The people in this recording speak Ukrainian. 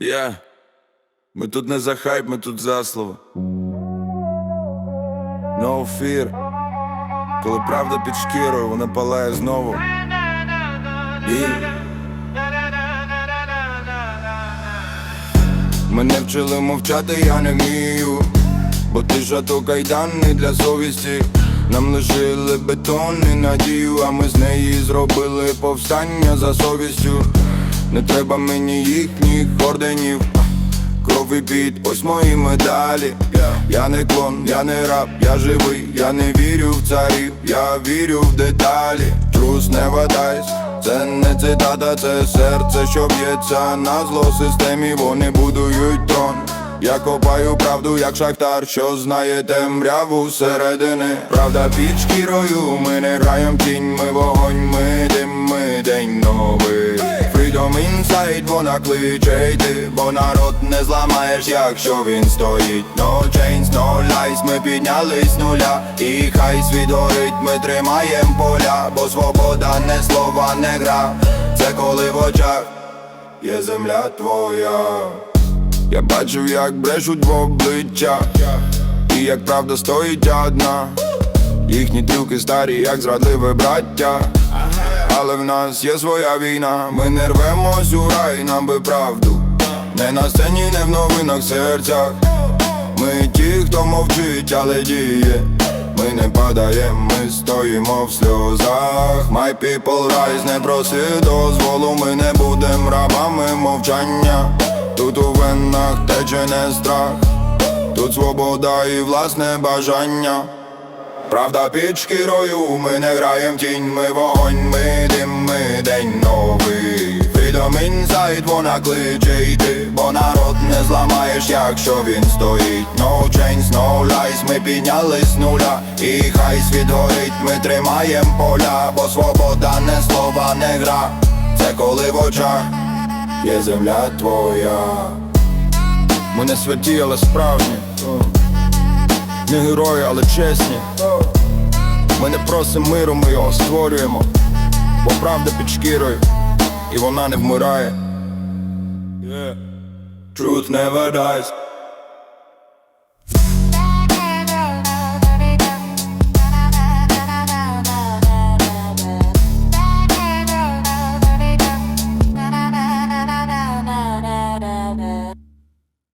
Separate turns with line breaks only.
Я. Ми тут не за хайп, ми тут за слово. No fear. Коли правда під шкірою, вона палає знову. І... Мене вчили мовчати, я не вмію. Бо ти то кайданний для совісті. Нам лишили бетон і надію, а ми з неї зробили повстання за совістю. Не треба мені їхніх орденів. Кров і під, ось мої медалі. Я не клон, я не раб, я живий, я не вірю в царів, я вірю в деталі. Трус не вадайсь, це не цитата, це серце, що б'ється на зло системі, вони будують трон. Я копаю правду, як шахтар, що знає темряву середини. Правда під шкірою, ми не граєм тінь, ми вогонь, ми дим, ми день новий. Freedom inside, вона кличе йти, бо народ не зламаєш, якщо він стоїть. No chains, no lies, ми піднялись нуля, і хай світ горить, ми тримаєм поля, бо свобода не слова, не гра. Це коли в очах є земля твоя. Я бачив, як брешуть в обличчя, і як правда стоїть одна. Їхні трюки старі, як зрадливе браття. Але в нас є своя війна, ми не рвемось у рай, нам би правду. Не на сцені, не в новинах серцях. Ми ті, хто мовчить, але діє. Ми не падаємо, ми стоїмо в сльозах. My people rise, не проси дозволу, ми не будем рабами мовчання. Тут у венах тече не страх, тут свобода і власне бажання. Правда під шкірою, ми не граєм тінь, ми вогонь, ми дим, ми день новий. Freedom inside, вона кличе йти, бо народ не зламаєш, якщо він стоїть. No chains, no lies, ми піднялись з нуля, і хай світ горить, ми тримаєм поля, бо свобода не слова, не гра. Це коли в очах є земля твоя. Ми не святі, але справжні. Не герої, але чесні. Ми не просимо миру, ми його створюємо. Бо правда під шкірою, і вона не вмирає. Truth never dies